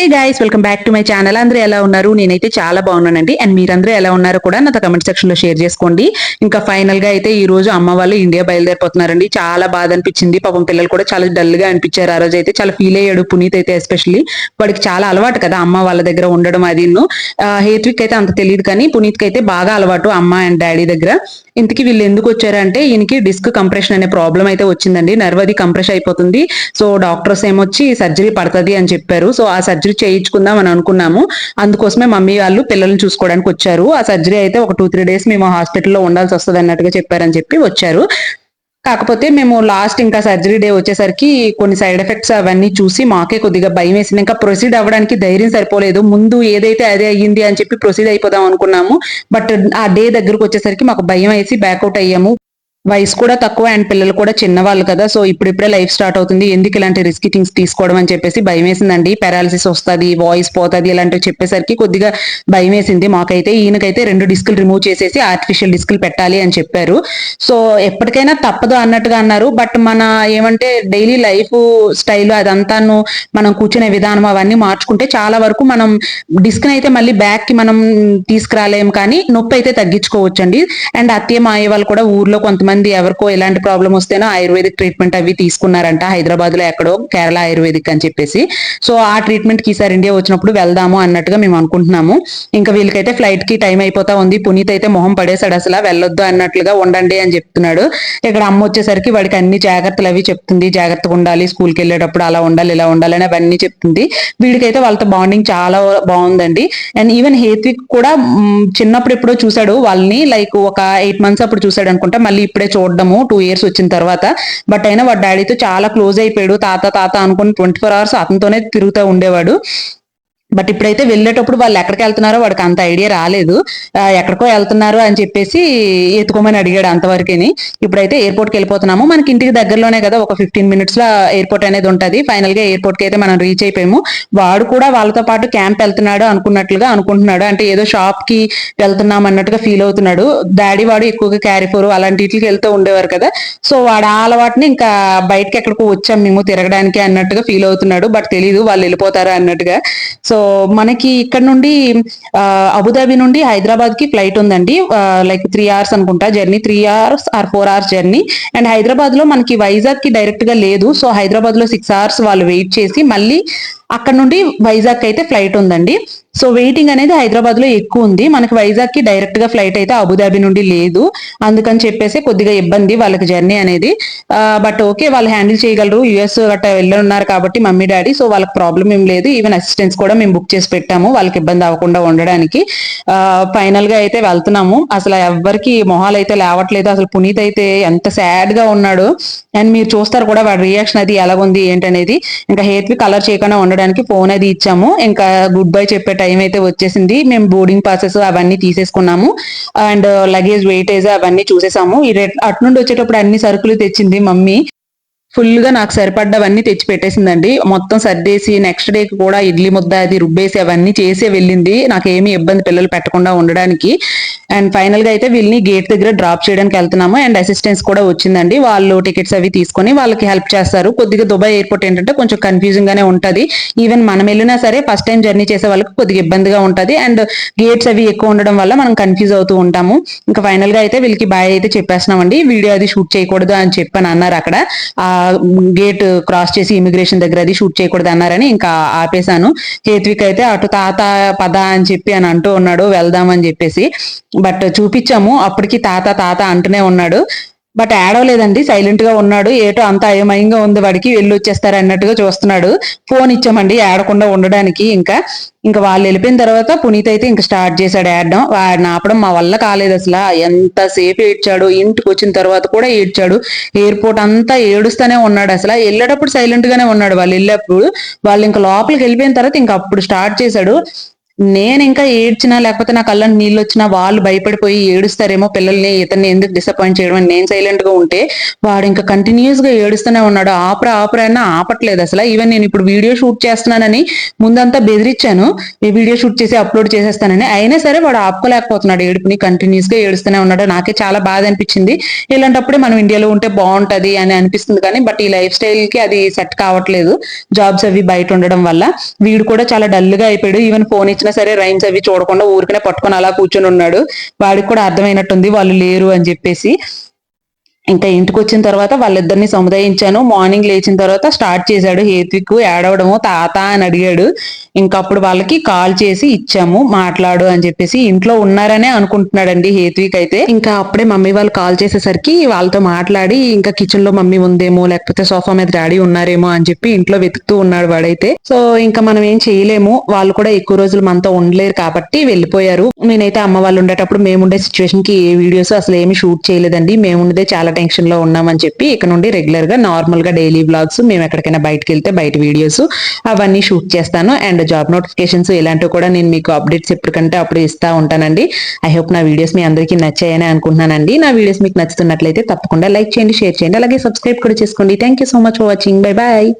Hey guys welcome back to my channel అందరూ ఎలా ఉన్నారు? నేనైతే చాలా బాగున్నానండి. అండ్ మీరందరూ ఎలా ఉన్నారో కూడా నాతో కమెంట్ సెక్షన్లో షేర్ చేసుకోండి. ఇంకా ఫైనల్గా అయితే ఈ రోజు అమ్మ వాళ్ళు ఇండియా బయలుదేరిపోతున్నారండి. చాలా బాధ అనిపించింది. పాపం పిల్లలు కూడా చాలా డల్గా అనిపించారు. ఆ రోజు అయితే చాలా ఫీల్ అయ్యాడు పునీత్ అయితే ఎస్పెషల్లీ వాడికి చాలా అలవాటు కదా అమ్మ వాళ్ళ దగ్గర ఉండడం అది హేత్విక్ అయితే అంత తెలియదు కానీ పునీత్ అయితే బాగా అలవాటు అమ్మ అండ్ డాడీ దగ్గర. ఇంతకీ వీళ్ళు ఎందుకు వచ్చారంటే ఈయనకి డిస్క్ కంప్రెషన్ అనే ప్రాబ్లం అయితే వచ్చిందండి. నర్వ్ అది కంప్రెస్ అయిపోతుంది. సో డాక్టర్స్ ఏమొచ్చి సర్జరీ పడుతుంది అని చెప్పారు. సో ఆ సర్జరీ చేయించుకుందాం అని అనుకున్నాము. అందుకోసమే మమ్మీ వాళ్ళు పిల్లల్ని చూసుకోవడానికి వచ్చారు. ఆ సర్జరీ అయితే ఒక టూ త్రీ డేస్ మేము హాస్పిటల్లో ఉండాల్సి వస్తుంది అన్నట్టుగా చెప్పారని చెప్పి వచ్చారు. కాకపోతే మేము లాస్ట్ ఇంకా సర్జరీ డే వచ్చేసరికి కొన్ని సైడ్ ఎఫెక్ట్స్ అవన్నీ చూసి మాకే కొద్దిగా భయం వేసింది. ఇంకా ప్రొసీడ్ అవ్వడానికి ధైర్యం సరిపోలేదు. ముందు ఏదైతే అదే అయ్యింది అని చెప్పి ప్రొసీడ్ అయిపోదాం అనుకున్నాము. బట్ ఆ డే దగ్గరకు వచ్చేసరికి మాకు భయం వేసి బ్యాక్అవుట్ అయ్యాము. వయసు కూడా తక్కువ అండ్ పిల్లలు కూడా చిన్నవాళ్ళు కదా సో ఇప్పుడిప్పుడే లైఫ్ స్టార్ట్ అవుతుంది. ఎందుకు ఇలాంటి రిస్క్ థింగ్స్ తీసుకోవడం అని చెప్పేసి భయం వేసిందండి పారాలసిస్ వస్తుంది వాయిస్ పోతుంది ఇలాంటివి చెప్పేసరికి కొద్దిగా భయం వేసింది మాకైతే ఈయనకైతే రెండు డిస్కులు రిమూవ్ చేసేసి ఆర్టిఫిషియల్ డిస్కులు పెట్టాలి అని చెప్పారు. సో ఎప్పటికైనా తప్పదు అన్నట్టుగా అన్నారు. బట్ మన ఏమంటే డైలీ లైఫ్ స్టైల్ అదంతాను మనం కూర్చునే విధానం అవన్నీ మార్చుకుంటే చాలా వరకు మనం డిస్క్ అయితే మళ్ళీ బ్యాక్కి మనం తీసుకురాలేము కానీ నొప్పి అయితే తగ్గించుకోవచ్చండి. అండ్ అత్తయ్య మాయ వాళ్ళు కూడా ఊర్లో కొంతమంది మంది ఎవరికో ఎలాంటి ప్రాబ్లం వస్తేనో ఆయుర్వేదిక్ ట్రీట్మెంట్ అవి తీసుకున్నారంట. హైదరాబాద్లో ఎక్కడో కేరళ ఆయుర్వేదిక్ అని చెప్పేసి. సో ఆ ట్రీట్మెంట్కి ఈసారి ఇండియా వచ్చినప్పుడు వెళ్దాము అన్నట్టుగా మేము అనుకుంటున్నాము. ఇంకా వీళ్ళకైతే ఫ్లైట్కి టైం అయిపోతా ఉంది. పునీత్ అయితే మొహం పడేసాడు అసలు. వెళ్ళొద్దు అన్నట్లుగా ఉండండి అని చెప్తున్నాడు. ఇక్కడ అమ్మ వచ్చేసరికి వాడికి అన్ని జాగ్రత్తలు అవి చెప్తుంది. జాగ్రత్తగా ఉండాలి. స్కూల్కి వెళ్ళేటప్పుడు అలా ఉండాలి ఇలా ఉండాలి అని అవన్నీ చెప్తుంది. వీడికైతే వాళ్ళతో బాండింగ్ చాలా బాగుందండి. అండ్ ఈవెన్ హేత్విక్ కూడా చిన్నప్పుడు ఎప్పుడో చూసాడు వాళ్ళని లైక్ ఒక ఎయిట్ మంత్స్ అప్పుడు చూసాడు అనుకుంటా. మళ్ళీ ఇప్పుడు ఇప్పుడే చూడడము టూ ఇయర్స్ వచ్చిన తర్వాత. బట్ అయినా వాడు డాడీతో చాలా క్లోజ్ అయిపోయాడు. తాత తాత అనుకుని ట్వంటీ ఫోర్ అవర్స్ అతనితోనే తిరుగుతూ ఉండేవాడు. బట్ ఇప్పుడైతే వెళ్ళేటప్పుడు వాళ్ళు ఎక్కడికి వెళ్తున్నారో వాడికి అంత ఐడియా రాలేదు. ఎక్కడికో వెళ్తున్నారు అని చెప్పేసి ఎత్తుకోమని అడిగాడు అంతవరకేని. ఇప్పుడైతే ఎయిర్పోర్ట్కి వెళ్ళిపోతున్నాము. మనకి ఇంటికి దగ్గరలోనే కదా ఒక ఫిఫ్టీన్ మినిట్స్లో ఎయిర్పోర్ట్ అనేది ఉంటుంది. ఫైనల్గా ఎయిర్పోర్ట్కి అయితే మనం రీచ్ అయిపోయాము. వాడు కూడా వాళ్ళతో పాటు క్యాంప్ వెళ్తున్నాడు అనుకున్నట్లుగా అనుకుంటున్నాడు. అంటే ఏదో షాప్కి వెళ్తున్నాం అన్నట్టుగా ఫీల్ అవుతున్నాడు. డాడీ వాడు ఎక్కువగా క్యారీ ఫోర్ అలాంటి వీటికి వెళ్తూ ఉండేవారు కదా. సో వాడు ఆ అలవాటుని ఇంకా బయటకి ఎక్కడికో వచ్చాం మేము తిరగడానికి అన్నట్టుగా ఫీల్ అవుతున్నాడు. బట్ తెలియదు వాళ్ళు వెళ్ళిపోతారు అన్నట్టుగా. సో మనకి ఇక్కడ నుండి అబుదాబి నుండి హైదరాబాద్కి ఫ్లైట్ ఉందండి. లైక్ త్రీ అవర్స్ అనుకుంటా journey three hours or four hours journey and హైదరాబాద్లో మనకి వైజాగ్కి డైరెక్ట్గా లేదు. సో హైదరాబాద్లో సిక్స్ అవర్స్ వాళ్ళు వెయిట్ చేసి మళ్ళీ అక్కడ నుండి వైజాగ్ అయితే ఫ్లైట్ ఉందండి. సో వెయిటింగ్ అనేది హైదరాబాద్లో ఎక్కువ ఉంది. మనకి వైజాగ్కి డైరెక్ట్గా ఫ్లైట్ అయితే అబుదాబి నుండి లేదు. అందుకని చెప్పేసి కొద్దిగా ఇబ్బంది వాళ్ళకి జర్నీ అనేది. బట్ ఓకే వాళ్ళు హ్యాండిల్ చేయగలరు. యుఎస్ గట్టా ఉన్నారు కాబట్టి మమ్మీ డాడీ సో వాళ్ళకి ప్రాబ్లం ఏం లేదు. ఈవెన్ అసిస్టెన్స్ కూడా మేము బుక్ చేసి పెట్టాము. వాళ్ళకి ఇబ్బంది అవ్వకుండా ఉండడానికి. ఫైనల్గా అయితే వెళ్తున్నాము. అసలు ఎవరికి మొహాలు అయితే లేవట్లేదు. అసలు పునీత్ అయితే ఎంత సాడ్గా ఉన్నాడు. అండ్ మీరు చూస్తారు కూడా వాడి రియాక్షన్ అది ఎలాగుంది ఏంటనేది. ఇంకా హేత్వి కలర్ చేయకుండా ఉండడం చేసుకోవడానికి ఫోన్ అది ఇచ్చాము. ఇంకా గుడ్ బై చెప్పే టైం అయితే వచ్చేసింది. మేము బోర్డింగ్ పాసెస్ అవన్నీ తీసేసుకున్నాము. అండ్ లగేజ్ వెయిటేజ్ అవన్నీ చూసేసాము. అటు నుండి వచ్చేటప్పుడు అన్ని సరుకులు తెచ్చింది మమ్మీ. ఫుల్గా నాకు సరిపడ్డవన్నీ తెచ్చి పెట్టేసిందండి మొత్తం సర్దేసి నెక్స్ట్ డేకి కూడా ఇడ్లీ ముద్ద అది రుబ్బేసి అవన్నీ చేసే వెళ్ళింది. నాకు ఏమి ఇబ్బంది పిల్లలు పెట్టకుండా ఉండడానికి. అండ్ ఫైనల్గా అయితే వీళ్ళని గేట్ దగ్గర డ్రాప్ చేయడానికి వెళ్తున్నాము. అండ్ అసిస్టెన్స్ కూడా వచ్చిందండి. వాళ్ళు టికెట్స్ అవి తీసుకొని వాళ్ళకి హెల్ప్ చేస్తారు. కొద్దిగా దుబాయ్ ఎయిర్పోర్ట్ ఏంటంటే కొంచెం కన్ఫ్యూజింగ్ గానే ఉంటుంది. ఈవెన్ మనం వెళ్ళినా సరే ఫస్ట్ టైం జర్నీ చేసే వాళ్ళకి కొద్దిగా ఇబ్బందిగా ఉంటుంది. అండ్ గేట్స్ అవి ఎక్కువ ఉండడం వల్ల మనం కన్ఫ్యూజ్ అవుతూ ఉంటాము. ఇంకా ఫైనల్గా అయితే వీళ్ళకి బాయ్ అయితే చెప్పేస్తున్నామండి. వీడియో అది షూట్ చేయకూడదు అని చెప్పని అన్నారు అక్కడ. ఆ గేట్ క్రాస్ చేసి ఇమిగ్రేషన్ దగ్గర అది షూట్ చేయకూడదు అన్నారని ఇంకా ఆపేశాను. హేత్విక్ అయితే అటు తాత పద అని చెప్పి అని అంటూ ఉన్నాడు వెళ్దామని చెప్పేసి. బట్ చూపించాము. అప్పటికి తాత తాత అంటూనే ఉన్నాడు. బట్ ఏడవలేదండి. సైలెంట్గా ఉన్నాడు. ఏటో అంత అయమయంగా ఉంది. వాడికి వెళ్ళి వచ్చేస్తారు అన్నట్టుగా చూస్తున్నాడు. ఫోన్ ఇచ్చామండి. ఏడకుండా ఉండడానికి ఇంకా. ఇంకా వాళ్ళు వెళ్ళిపోయిన తర్వాత పునీత్ అయితే ఇంకా స్టార్ట్ చేశాడు ఏడడం. వాడిని ఆపడం మా వల్ల కాలేదు అసలు. ఎంతసేపు ఏడ్చాడు. ఇంటికి వచ్చిన తర్వాత కూడా ఏడ్చాడు. ఎయిర్పోర్ట్ అంతా ఏడుస్తూనే ఉన్నాడు అసలు. వెళ్ళేటప్పుడు సైలెంట్ గానే ఉన్నాడు. వాళ్ళు వెళ్ళేప్పుడు వాళ్ళు ఇంకా లోపలికి వెళ్ళిపోయిన తర్వాత ఇంకా అప్పుడు స్టార్ట్ చేశాడు. నేను ఇంకా ఏడ్చినా లేకపోతే నా కళ్ళని నీళ్ళు వచ్చినా వాళ్ళు భయపడిపోయి ఏడుస్తారేమో పిల్లల్ని ఇతన్ని ఎందుకు డిసప్పాయింట్ చేయడం అని నేను సైలెంట్గా ఉంటే వాడు ఇంకా కంటిన్యూస్గా ఏడుస్తూనే ఉన్నాడు. ఆపరా ఆపరా అయినా ఆపట్లేదు అసలు. ఈవెన్ నేను ఇప్పుడు వీడియో షూట్ చేస్తున్నానని ముందంతా బెదిరించాను. ఈ వీడియో షూట్ చేసి అప్లోడ్ చేసేస్తానని. అయినా సరే వాడు ఆపుకోలేకపోతున్నాడు ఏడుపుని. కంటిన్యూస్గా ఏడుస్తూనే ఉన్నాడు. నాకే చాలా బాధ అనిపించింది. ఇలాంటప్పుడే మనం ఇండియాలో ఉంటే బాగుంటది అని అనిపిస్తుంది కానీ బట్ ఈ లైఫ్ స్టైల్కి అది సెట్ కావట్లేదు. జాబ్స్ అవి బయట ఉండడం వల్ల. వీడు కూడా చాలా డల్గా అయిపోయాడు. ఈవెన్ ఫోన్ ఇచ్చిన సరే రైమ్స్ అవి చూడకుండా ఊరికనే పట్టుకొని అలా కూర్చొని ఉన్నాడు. వాడికి కూడా అర్థమైనట్టుంది వాళ్ళు లేరు అని చెప్పేసి. ఇంకా ఇంటికి వచ్చిన తర్వాత వాళ్ళిద్దరిని సముదాయించాను. మార్నింగ్ లేచిన తర్వాత స్టార్ట్ చేశాడు. హేత్విక్ ఏడవడము తాత అని అడిగాడు. ఇంకా అప్పుడు వాళ్ళకి కాల్ చేసి ఇచ్చాము మాట్లాడు అని చెప్పేసి ఇంట్లో ఉన్నారనే అనుకుంటున్నాడండి హేత్విక్ అయితే. ఇంకా అప్పుడే మమ్మీ వాళ్ళు కాల్ చేసేసరికి వాళ్ళతో మాట్లాడి ఇంకా కిచెన్లో మమ్మీ ఉందేమో లేకపోతే సోఫా మీద డాడీ ఉన్నారేమో అని చెప్పి ఇంట్లో వెతుకుతూ ఉన్నాడు వాడైతే. సో ఇంకా మనం ఏం చేయలేము. వాళ్ళు కూడా ఎక్కువ రోజులు మనతో ఉండలేరు కాబట్టి వెళ్ళిపోయారు. నేనైతే అమ్మ వాళ్ళు ఉండేటప్పుడు మేము ఉండే సిచ్యువేషన్కి ఏ వీడియోస్ అసలు ఏమి షూట్ చేయలేదండి. మేము ఉండేదే చాలా టెన్షన్లో ఉన్నామని చెప్పి ఇక నుండి రెగ్యులర్గా నార్మల్గా డైలీ బ్లాగ్స్ మేము ఎక్కడికైనా బయటకు వెళ్తే బయట వీడియోస్ అవన్నీ షూట్ చేస్తాను. అండ్ జాబ్ నోటిఫికేషన్స్ ఇలాంటివి కూడా నేను మీకు అప్డేట్స్ ఎప్పటికంటే అప్పుడు ఇస్తా ఉంటానండి. ఐ హోప్ నా వీడియోస్ మీ అందరికీ నచ్చాయని అనుకుంటున్నానండి. నా వీడియోస్ మీకు నచ్చుతున్నట్లయితే తప్పకుండా లైక్ చేయండి షేర్ చేయండి. అలాగే సబ్స్క్రైబ్ కూడా చేసుకోండి. Thank you so much for watching. Bye bye.